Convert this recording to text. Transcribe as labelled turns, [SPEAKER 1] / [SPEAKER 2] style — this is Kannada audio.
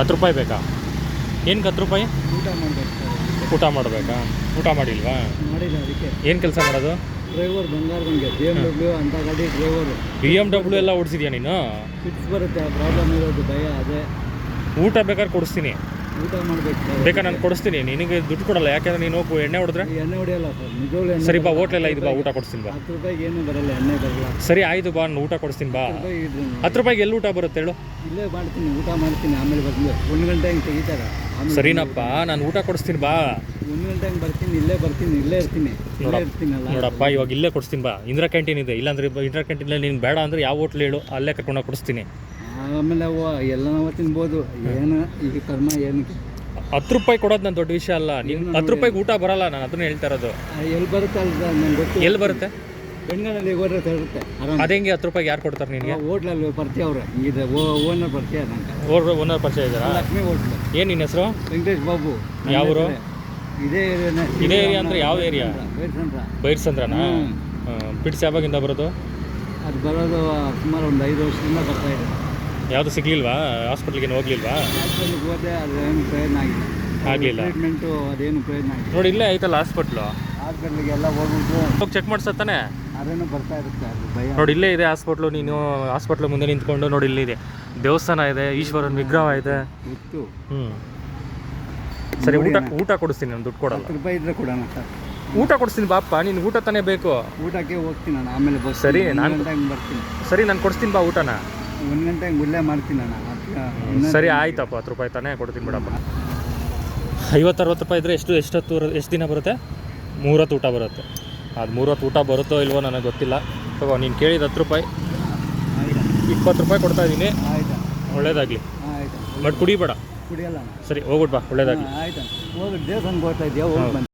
[SPEAKER 1] ಹತ್ತು ರೂಪಾಯಿ ಬೇಕಾ? ಏನಕ್ಕೆ ಹತ್ತು ರೂಪಾಯಿ?
[SPEAKER 2] ಊಟ ಮಾಡಬೇಕು.
[SPEAKER 1] ಊಟ ಮಾಡಬೇಕಾ? ಊಟ ಮಾಡಿಲ್ವಾ?
[SPEAKER 2] ಮಾಡಿಲ್ಲ ಅದಕ್ಕೆ.
[SPEAKER 1] ಏನು ಕೆಲಸ ಮಾಡೋದು?
[SPEAKER 2] ಡ್ರೈವರ್ ಬಂಗಾರದಂಗೆ ಬಿ ಎಂ ಡಬ್ಲ್ಯೂ ಅಂತ ಗಾಡಿ ಡ್ರೈವರ್.
[SPEAKER 1] ಬಿ ಎಂ ಡಬ್ಲ್ಯೂ ಎಲ್ಲ ಓಡಿಸಿದ್ಯಾ ನೀನು?
[SPEAKER 2] ಫಿಕ್ಸ್ ಬರುತ್ತೆ ಪ್ರಾಬ್ಲಮ್ ಇರೋದು ಭಯ ಅದೇ.
[SPEAKER 1] ಊಟ ಬೇಕಾದ್ರೆ ಕೊಡಿಸ್ತೀನಿ.
[SPEAKER 2] ಊಟ ಮಾಡಬೇಕು
[SPEAKER 1] ಬೇಕಾ ನಾನು ಕೊಡಿಸ್ತೀನಿ. ನಿನಗೆ ದುಡ್ಡು ಕೊಡಲ್ಲ. ಯಾಕಂದ್ರೆ ನೀನು ಹೋಗು ಎಣ್ಣೆ ಹೊಡೆದ್ರೆ
[SPEAKER 2] ಎಣ್ಣೆ ಹೊಡೆಯಲ್ಲ ಸರ್. ನಿಜವಾಗ್ಲೂ ಎಣ್ಣೆ
[SPEAKER 1] ಸರಿ ಬಾ. ಹೋಟ್ಲೆಲ್ಲ ಇದು ಬಾ ಊಟ ಕೊಡಿಸ್ತೀನಿ ಬಾ.
[SPEAKER 2] ಹತ್ತು ರೂಪಾಯಿಗೆ ಏನು ಬರಲ್ಲ ಎಣ್ಣೆ ಬರಲ್ಲ.
[SPEAKER 1] ಸರಿ ಆಯಿತು ಬಾ ನಾನು ಊಟ ಕೊಡಿಸ್ತೀನಿ ಬಾ.
[SPEAKER 2] ಹತ್ತು ರೂಪಾಯಿ ಇಡ್ರಿ ನೀವು.
[SPEAKER 1] ಹತ್ತು ರೂಪಾಯಿಗೆ ಎಲ್ಲಿ ಊಟ ಬರುತ್ತೆ ಹೇಳು?
[SPEAKER 2] ಇಲ್ಲೇ ಮಾಡ್ತೀನಿ ಊಟ ಮಾಡ್ತೀನಿ ಆಮೇಲೆ ಬರ್ತೀನಿ. ಒಂದು ಗಂಟೆ ಹಿಂಗೆ ತೆಗಿತಾರೆ. ಆಮೇಲೆ
[SPEAKER 1] ಸರಿನಪ್ಪ ನಾನು ಊಟ ಕೊಡಿಸ್ತೀನಿ ಬಾ.
[SPEAKER 2] ಒಂದು ಗಂಟೆ ಹಂಗೆ ಬರ್ತೀನಿ ಇಲ್ಲೇ ಬರ್ತೀನಿ ಇಲ್ಲೇ ಇರ್ತೀನಿ. ಇಲ್ಲೇ. ಇರ್ತೀನಲ್ಲ.
[SPEAKER 1] ನೋಡಪ್ಪ ಇವಾಗ ಇಲ್ಲೇ ಕೊಡಿಸ್ತೀನಿ ಬಾ. ಇಂದಿರಾ ಕ್ಯಾಂಟೀನ್ ಇದೆ. ಇಲ್ಲಾಂದ್ರೆ ಇಂದಿರಾ ಕ್ಯಾಂಟೀನಲ್ಲಿ ನೀನು ಬೇಡ ಅಂದ್ರೆ ಯಾವ ಹೋಟ್ಲ್ ಹೇಳು ಅಲ್ಲೇ ಕರ್ಕೊಂಡು ಕೊಡಿಸ್ತೀನಿ.
[SPEAKER 2] ಆಮೇಲೆ ಅವು ಎಲ್ಲ ನಾವು ತಿನ್ಬೋದು. ಏನು ಈಗ ಕರ್ಮ ಏನು?
[SPEAKER 1] ಹತ್ತು ರೂಪಾಯಿ ಕೊಡೋದು ನನ್ನ ದೊಡ್ಡ ವಿಷಯ ಅಲ್ಲ. ನೀನು ಹತ್ತು ರೂಪಾಯಿಗೆ ಊಟ ಬರಲ್ಲ ನಾನು ಅದನ್ನ ಹೇಳ್ತಾ ಇರೋದು.
[SPEAKER 2] ಎಲ್ಲಿ ಬರುತ್ತೆ ಅಲ್ಲ ನಂಗೆ ಗೊತ್ತು.
[SPEAKER 1] ಎಲ್ಲಿ ಬರುತ್ತೆ?
[SPEAKER 2] ಬೆಂಗಳೂರಲ್ಲಿ ಹೋದ್ರೆ ತರುತ್ತೆ
[SPEAKER 1] ಅದೇ ಹೆಂಗೆ ಹತ್ತು ರೂಪಾಯಿಗೆ ಯಾರು ಕೊಡ್ತಾರೆ ನಿನಗೆ?
[SPEAKER 2] ಹೋಟ್ಲಲ್ಲಿ ಪರಿಚಯ ಅವ್ರೆ. ಇದೆ ಓನರ್ ಪರಿಚಯ ನಂಗೆ.
[SPEAKER 1] ಓರ್ ಓನರ್ ಪರಿಚಯ ಇದ್ದಾರಾ?
[SPEAKER 2] ಲಕ್ಷ್ಮಿ ಹೋಟ್ಲು.
[SPEAKER 1] ಏನು ನಿನ್ನ ಹೆಸರು?
[SPEAKER 2] ವೆಂಕಟೇಶ್ ಬಾಬು. ಯಾವರು
[SPEAKER 1] ಯಾವ ಊರು?
[SPEAKER 2] ಇದೇ ಏರಿಯಾನೇ
[SPEAKER 1] ಇದೇ ಏರಿಯಾ ಅಂದ್ರೆ ಯಾವ ಏರಿಯಾ
[SPEAKER 2] ಬೈರ್ಸಂದ್ರ.
[SPEAKER 1] ಬೈರ್ಸಂದ್ರನಾ. ಪಿಟ್ಸ್ ಯಾವಾಗಿಂದ ಬರೋದು?
[SPEAKER 2] ಅದು ಬರೋದು ಸುಮಾರು ಒಂದು ಐದು ವರ್ಷದಿಂದ ಬರ್ತಾ ಇದೆ.
[SPEAKER 1] ಯಾವುದು ಸಿಗ್ಲಿಲ್ವಾ? ಹಾಸ್ಪಿಟ್ಲಿಗೆ ಹೋಗ್ಲಿಲ್ವಾ?
[SPEAKER 2] ಹಾಸ್ಪಿಟ್ಲಿಗೆ ಹೋದೆ ಅದೇನು ಪ್ರಯೋಜನ ಆಗಿಲ್ಲ.
[SPEAKER 1] ಆಗಲಿಲ್ಲ.
[SPEAKER 2] ಟ್ರೀಟ್ಮೆಂಟು ಅದೇನು ಪ್ರಯೋಜನ ಆಗಿಲ್ಲ.
[SPEAKER 1] ನೋಡಿ ಇಲ್ಲೇ ಐತಲ್ಲ ಹಾಸ್ಪಿಟ್ಲು?
[SPEAKER 2] ಹಾಸ್ಪಿಟ್ಲಿಗೆ ಎಲ್ಲ ಹೋಗ್ಬಿಟ್ಟು
[SPEAKER 1] ಹೋಗಿ ಚೆಕ್ ಮಾಡ್ಸತ್ತಾನೆ
[SPEAKER 2] ಅದೇನು ಬರ್ತಾ ಇರುತ್ತೆ ಅದು ಭಯ.
[SPEAKER 1] ನೋಡಿ ಇಲ್ಲೇ ಇದೆ ಹಾಸ್ಪಿಟ್ಲು ನೀನು ಹಾಸ್ಪಿಟ್ಲ್ ಮುಂದೆ ನಿಂತ್ಕೊಂಡು ನೋಡಿ ಇಲ್ಲಿದೆ ದೇವಸ್ಥಾನ ಇದೆ ಈಶ್ವರನ ವಿಗ್ರಹ ಇದೆ.
[SPEAKER 2] ಇತ್ತು.
[SPEAKER 1] ಹ್ಞೂ ಸರಿ ಊಟ ಊಟ ಕೊಡಿಸ್ತೀನಿ ನಾನು ದುಡ್ಡು ಕೊಡಲ್ಲ.
[SPEAKER 2] ಹತ್ತು ರೂಪಾಯಿ ಇದ್ರೆ ಕೊಡೋಣ ಸರ್.
[SPEAKER 1] ಊಟ ಕೊಡಿಸ್ತೀನಿ ಬಾಪ್ಪ ನೀನು ಊಟ ತಾನೇ ಬೇಕು.
[SPEAKER 2] ಊಟಕ್ಕೆ ಹೋಗ್ತೀನಿ ನಾನು ಆಮೇಲೆ ಬಸ್
[SPEAKER 1] ಸರಿ, ನಾನು-
[SPEAKER 2] ಬರ್ತೀನಿ.
[SPEAKER 1] ಸರಿ ನಾನು ಕೊಡಿಸ್ತೀನಿ ಬಾ ಊಟನ.
[SPEAKER 2] ಒಂದು ಗಂಟೆ ಮಾಡ್ತೀನಿ
[SPEAKER 1] ಸರಿ ಆಯ್ತಪ್ಪ ಹತ್ತು ರೂಪಾಯಿ ತಾನೇ ಕೊಡ್ತೀನಿ ಬಿಡಪ್ಪ. ಐವತ್ತು ಅರವತ್ತು ರೂಪಾಯಿ ಇದ್ದರೆ ಎಷ್ಟು ಎಷ್ಟೊತ್ತು ಎಷ್ಟು ದಿನ ಬರುತ್ತೆ? ಮೂರತ್ತು ಊಟ ಬರುತ್ತೆ. ಅದು ಮೂರತ್ತು ಊಟ ಬರುತ್ತೋ ಇಲ್ವೋ ನನಗೆ ಗೊತ್ತಿಲ್ಲ. ತಗೋ ನೀನು ಕೇಳಿದ ಹತ್ತು ರೂಪಾಯಿ. ಇಪ್ಪತ್ತು ರೂಪಾಯಿ ಕೊಡ್ತಾ ಇದ್ದೀನಿ
[SPEAKER 2] ಆಯ್ತಾ?
[SPEAKER 1] ಒಳ್ಳೇದಾಗಲಿ.
[SPEAKER 2] ಆಯ್ತಾ?
[SPEAKER 1] ಬಟ್ ಕುಡಿಬೇಡ.
[SPEAKER 2] ಕುಡಿಯಲ್ಲ
[SPEAKER 1] ಸರಿ ಹೋಗ್ಬಿಟ್ ಬಾ ಒಳ್ಳೇದಾಗಲಿ.
[SPEAKER 2] ಆಯ್ತಾ? ಹೋಗಿ ದೇವಸ್ಥಾನಕ್ಕೆ ಹೋಗ್ತಾ ಇದೆಯಾ? ಹೋಗಿ